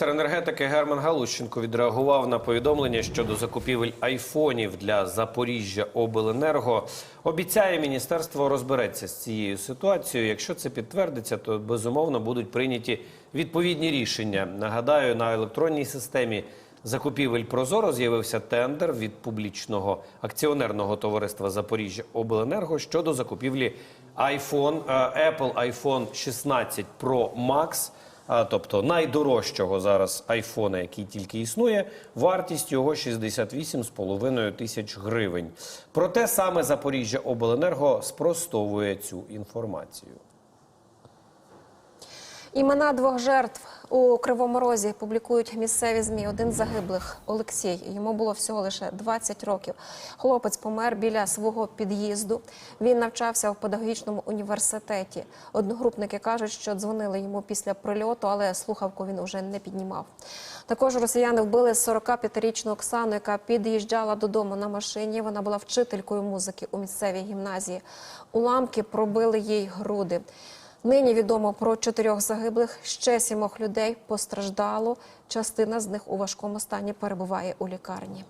Міністр енергетики Герман Галущенко відреагував на повідомлення щодо закупівель айфонів для Запоріжжя Обленерго. Обіцяє, міністерство розбереться з цією ситуацією. Якщо це підтвердиться, то безумовно будуть прийняті відповідні рішення. Нагадаю, на електронній системі закупівель Прозоро з'явився тендер від публічного акціонерного товариства Запоріжжя Обленерго щодо закупівлі iPhone, е, Apple iPhone 16 Pro Max. А, тобто найдорожчого зараз айфона, який тільки існує, вартість його 68,5 тисяч гривень. Проте саме Запоріжжя Обленерго спростовує цю інформацію. Імена двох жертв у Кривому Розі публікують місцеві змі. Один загиблих Олексій. Йому було всього лише 20 років. Хлопець помер біля свого під'їзду. Він навчався в педагогічному університеті. Одногрупники кажуть, що дзвонили йому після прильоту, але слухавку він уже не піднімав. Також росіяни вбили 45-річну Оксану, яка під'їжджала додому на машині. Вона була вчителькою музики у місцевій гімназії. Уламки пробили їй груди. Нині відомо про чотирьох загиблих, ще сімох людей постраждало. Частина з них у важкому стані перебуває у лікарні.